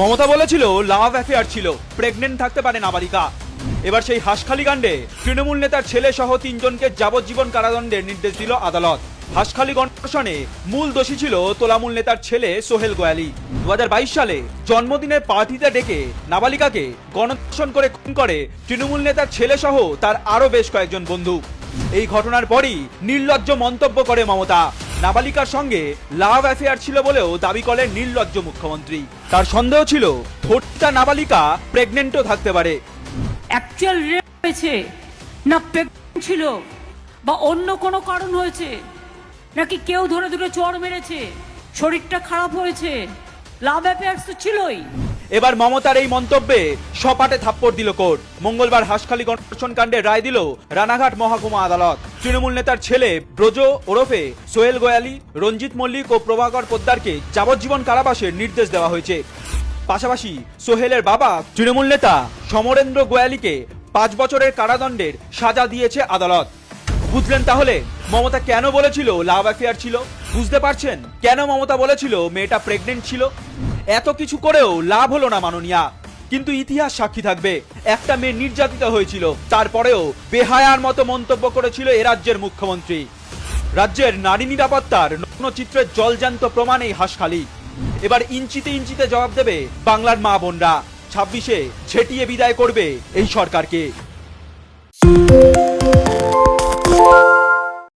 মমতা বলেছিল love affair ছিল। Pregnant থাকতে পারে নাবালিকা এবার সেই হাসখালি কাণ্ডে তৃণমূল নেতার ছেলে সহ তিনজনকে যাবজ্জীবন কারাদণ্ডের নির্দেশ দিল আদালত। হাসখালি গণধর্ষণে মূল দোষী ছিল তোলামূল নেতার ছেলে সোহেল গোয়ালি। দু হাজার বাইশ সালে জন্মদিনের পার্টিতে ডেকে নাবালিকাকে গণধর্ষণ করে খুন করে তৃণমূল নেতার ছেলে সহ তার আরও বেশ কয়েকজন বন্ধু। এই ঘটনার পরই নির্লজ্জ মন্তব্য করে মমতা। নাবালিকার সঙ্গে লাভ অ্যাফেয়ার ছিল বলেও দাবি করেন নির্লজ্জ মুখ্যমন্ত্রী। তার সন্দেহ ছিল ধর্ষিতা নাবালিকা প্রেগনেন্টও থাকতে পারে। অ্যাকচুয়াল হয়েছে না প্রেগনেন্ট ছিল বা অন্য কোনো কারণ হয়েছে? নাকি কেউ ধরে ধরে চড় মেরেছে? শরীরটা খারাপ হয়েছে? লাভ অ্যাফেয়ার্স তো ছিলই। এবার মমতার এই মন্তব্যে সপাটে থাপ্পড় দিল কোর্ট। মঙ্গলবার হাসখালী গণধর্ষণ কাণ্ডে রায় দিল রানাঘাট মহকুমা আদালত। তৃণমূল নেতার ছেলে ব্রজ ওরফে সোহেল গোয়ালি, রঞ্জিত মল্লিক ও প্রভাকর পোদ্দারকে যাবজ্জীবন কারাবাসের নির্দেশ দেওয়া হয়েছে। পাশাপাশি সোহেলের বাবা তৃণমূল নেতা সমরেন্দ্র গোয়ালিকে পাঁচ বছরের কারাদণ্ডের সাজা দিয়েছে আদালত। বুঝলেন তাহলে? মমতা কেন বলেছিল লাভ অ্যাফেয়ার ছিল? বুঝতে পারছেন? কেন মমতা বলেছিল মেয়েটা প্রেগনেন্ট ছিল? এত কিছু করেও লাভ হলো না মাননীয়া। কিন্তু ইতিহাস সাক্ষী থাকবে। একটা মেয়ে নির্যাতিত হয়েছিল। তারপরেও বেহায়ার মতো মন্তব্য করেছিল এ রাজ্যের মুখ্যমন্ত্রী। রাজ্যের নারী নিরাপত্তার নগ্ন চিত্রের জলজান্ত প্রমাণ এই হাসখালি। এবার ইঞ্চিতে ইঞ্চিতে জবাব দেবে বাংলার মা বোনরা। ছাব্বিশে ছেটিয়ে বিদায় করবে এই সরকারকে।